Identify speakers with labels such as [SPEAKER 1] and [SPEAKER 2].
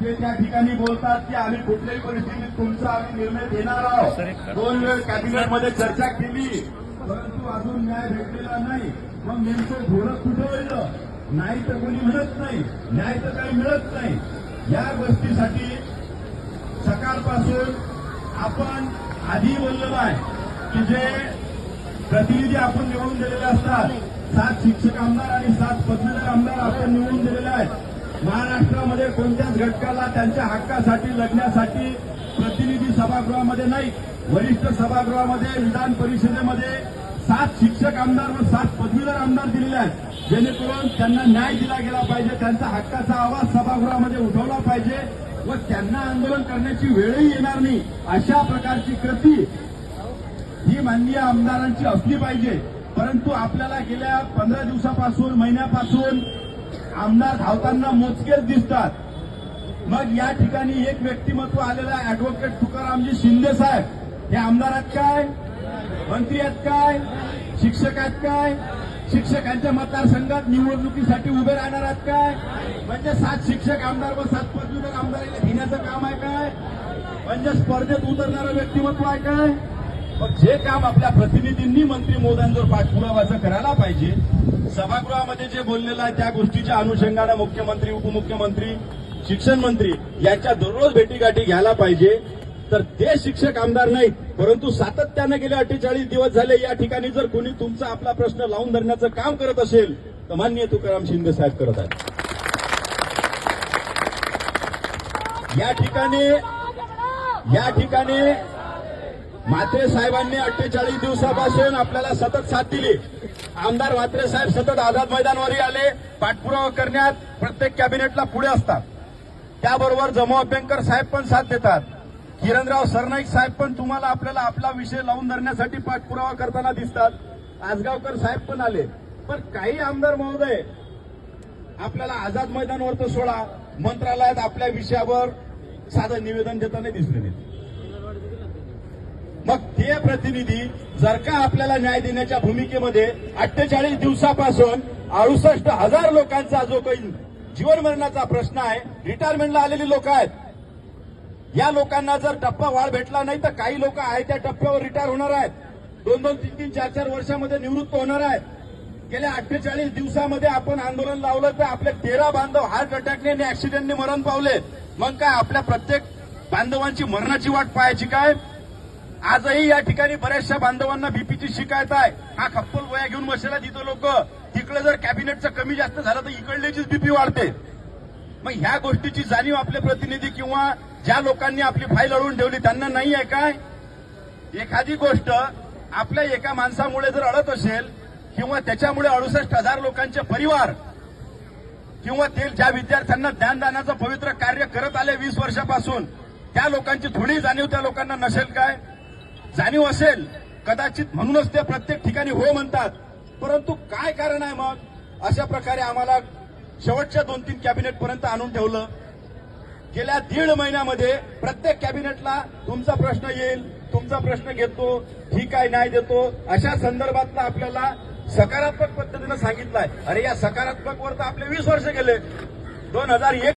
[SPEAKER 1] ते त्या ठिकाणी बोलतात की आम्ही कुठल्याही परिस्थितीत तुमचा आम्ही निर्णय घेणार आहोत. दोन वेळ कॅबिनेटमध्ये चर्चा केली. परंतु अजून न्याय भेटलेला नाही. मग नेमकं घोडं कुठं नाही तर कोणी मिळत नाही. न्याय तर काही मिळत नाही. या गोष्टीसाठी सकाळपासून आपण आधी बोललेलो आहे की जे प्रतिनिधी आपण निवडून दिलेले असतात सात शिक्षक आमदार आणि सात पदवीधर आमदार आपण निवडून दिलेले आहेत. महाराष्ट्रामध्ये कोणत्याच घटकाला त्यांच्या हक्कासाठी लढण्यासाठी प्रतिनिधी सभागृहामध्ये नाही. वरिष्ठ सभागृहामध्ये विधान परिषदेमध्ये सात शिक्षक आमदार व सात पदवीधर आमदार दिलेले आहेत. जेणेकरून त्यांना न्याय दिला गेला पाहिजे त्यांचा हक्काचा आवाज सभागृहामध्ये उठवला पाहिजे व त्यांना आंदोलन करण्याची वेळही येणार नाही. अशा प्रकारची कृती ही माननीय आमदारांची असली पाहिजे. परंतु आपल्याला गेल्या पंधरा दिवसापासून महिन्यापासून आमदार धावताना मोजकेच दिसतात. मग या ठिकाणी एक व्यक्तिमत्व आलेलं आहे अॅडव्होकेट तुकारामजी शिंदे साहेब. हे आमदार आहेत काय? मंत्री आहेत काय? शिक्षक आहेत काय? शिक्षकांच्या मतदारसंघात निवडणुकीसाठी उभे राहणार आहेत काय? म्हणजे सात शिक्षक आमदार व सात पदवीधर आमदार घेण्याचं काम आहे काय? म्हणजे स्पर्धेत उतरणारं व्यक्तिमत्व आहे काय? मग जे काम आपल्या प्रतिनिधींनी मंत्री मोदयांवर पाठपुरावाचं करायला पाहिजे सभागृहामध्ये जे बोललेलं आहे त्या गोष्टीच्या अनुषंगानं मुख्यमंत्री उपमुख्यमंत्री शिक्षण मंत्री यांच्या दररोज भेटीगाठी घ्यायला पाहिजे. तर ते शिक्षक आमदार नाहीत परंतु सातत्यानं गेले अठ्ठेचाळीस दिवस झाले या ठिकाणी जर कोणी तुमचा आपला प्रश्न लावून धरण्याचं काम करत असेल तर माननीय तुकाराम शिंदे साहेब करत आहेत. या ठिकाणी या ठिकाणी म्हात्रे साहेबांनी अठ्ठेचाळीस दिवसापासून आपल्याला सतत साथ दिली. आमदार म्हात्रे साहेब सतत आझाद मैदानवरही आले. पाठपुरावा करण्यात प्रत्येक कॅबिनेटला पुढे असतात. त्याबरोबर जमो अभ्यंकर साहेब पण साथ देतात. किरणराव सरनाईक साहेब पण तुम्हाला आपल्याला आपला विषय लावून धरण्यासाठी पाठपुरावा करताना दिसतात. आजगावकर साहेब पण आले. पण काही आमदार महोदय आपल्याला आझाद मैदानवर तर सोडा. मंत्रालयात आपल्या विषयावर साधं निवेदन देताना दिसले नाही मग ते प्रतिनिधी जर का आपल्याला न्याय देण्याच्या भूमिकेमध्ये अठ्ठेचाळीस दिवसापासून अडुसष्ट हजार लोकांचा जो काही जीवन मरणाचा प्रश्न आहे रिटायरमेंटला आलेली लोक आहेत. या लोकांना जर टप्पा वाढ भेटला नाही तर काही लोक आहेत त्या टप्प्यावर रिटायर होणार आहेत. दोन दोन तीन तीन चार चार वर्षामध्ये निवृत्त होणार आहेत. गेल्या अठ्ठेचाळीस दिवसामध्ये आपण आंदोलन लावलं तर आपले तेरा बांधव हार्ट अटॅकने आणि ऍक्सिडेंटने मरण पावले. मग काय आपल्या प्रत्येक बांधवांची मरणाची वाट पाहायची काय? आजही या ठिकाणी बऱ्याचशा बांधवांना बीपीची शिकायत आहे. हा खप्पल वया घेऊन बसलेला तिथं लोक. तिकडे जर कॅबिनेटचं कमी जास्त झालं तर इकडल्याचीच बीपी वाढते. मग ह्या गोष्टीची जाणीव आपले प्रतिनिधी किंवा ज्या लोकांनी आपली फाईल अडवून ठेवली त्यांना नाही आहे काय? एखादी गोष्ट आपल्या एका माणसामुळे जर अडत असेल किंवा त्याच्यामुळे अडुसष्ट हजार लोकांचे परिवार किंवा ते ज्या विद्यार्थ्यांना ज्ञानदानाचं पवित्र कार्य करत आले वीस वर्षापासून त्या लोकांची थोडी जाणीव त्या लोकांना नसेल काय? जाणीव असेल कदाचित म्हणूनच ते प्रत्येक ठिकाणी हो म्हणतात. परंतु काय कारण आहे मग? अशा प्रकारे आम्हाला शेवटच्या दोन तीन कॅबिनेट पर्यंत आणून ठेवलं. गेल्या दीड महिन्यामध्ये प्रत्येक कॅबिनेटला तुमचा प्रश्न येईल तुमचा प्रश्न घेतो ठीक आहे न्याय देतो अशा संदर्भातला आपल्याला सकारात्मक पद्धतीनं सांगितलंय. अरे या सकारात्मक वर तर आपले वीस वर्ष गेले. दोन हजार एक